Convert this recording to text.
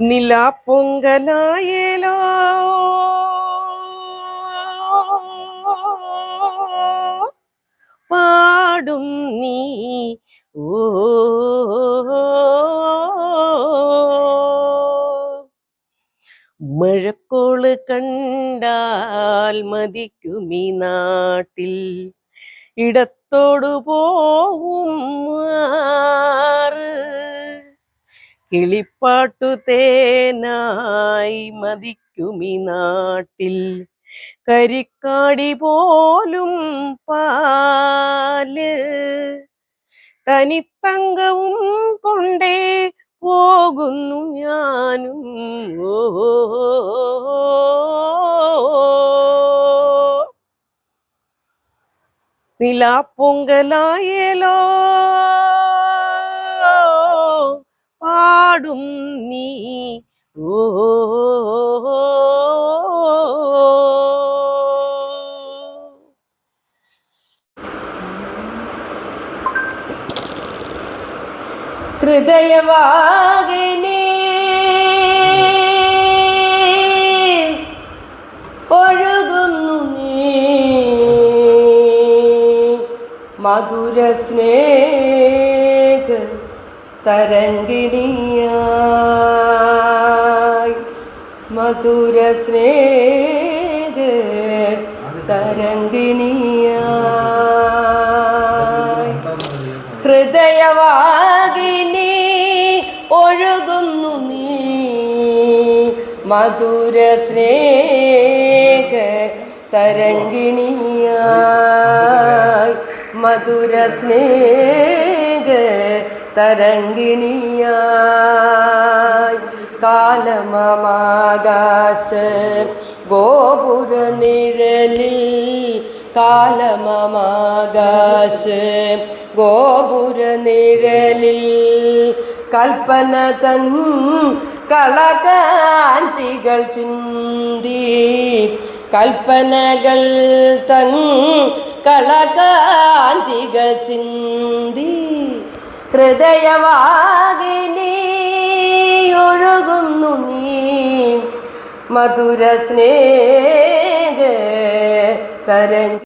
നിലാപ്പൊങ്കലായേലോ പാടും നീ. ഓ. മഴക്കോൾ കണ്ടാൽ മതിക്കുമീ നാട്ടിൽ. ഇടത്തോടു പോവും കിളിപ്പാട്ടു തേനായി മതിക്കുമി നാട്ടിൽ. കരിക്കാടി പോലും പാൽ തനിത്തങ്കവും കൊണ്ടേ പോകുന്നു ഞാനും. നിലാപ്പൊങ്കലായലോ പാടും നീ. ഓ. ഹൃദയവാഗിനി ഒഴുകുന്നു നീ. മധുര സ്നേഹ തരംഗിണിയായി. മധുര സ്നേഹ തരംഗിണിയായി. ഹൃദയവാഗിനി ഒഴുകുന്നു നീ. മധുര സ്നേഹ തരംഗിണിയായി. മധുര സ്നേഹ തരംഗിണിയായി കാലമമാകാശ ഗോപുര നിഴലിൽ കാലമമാകാശ ഗോപുര നിഴലിൽ കൽപ്പന തൻ കളകാഞ്ചികൾ ചിന്തി കൽപ്പനകൾ തൻ കളകാഞ്ചികൾ ചിന്തി ഹൃദയവാകിനി ഒഴുകുന്നു നീ. മധുര സ്നേഹ തരംഗ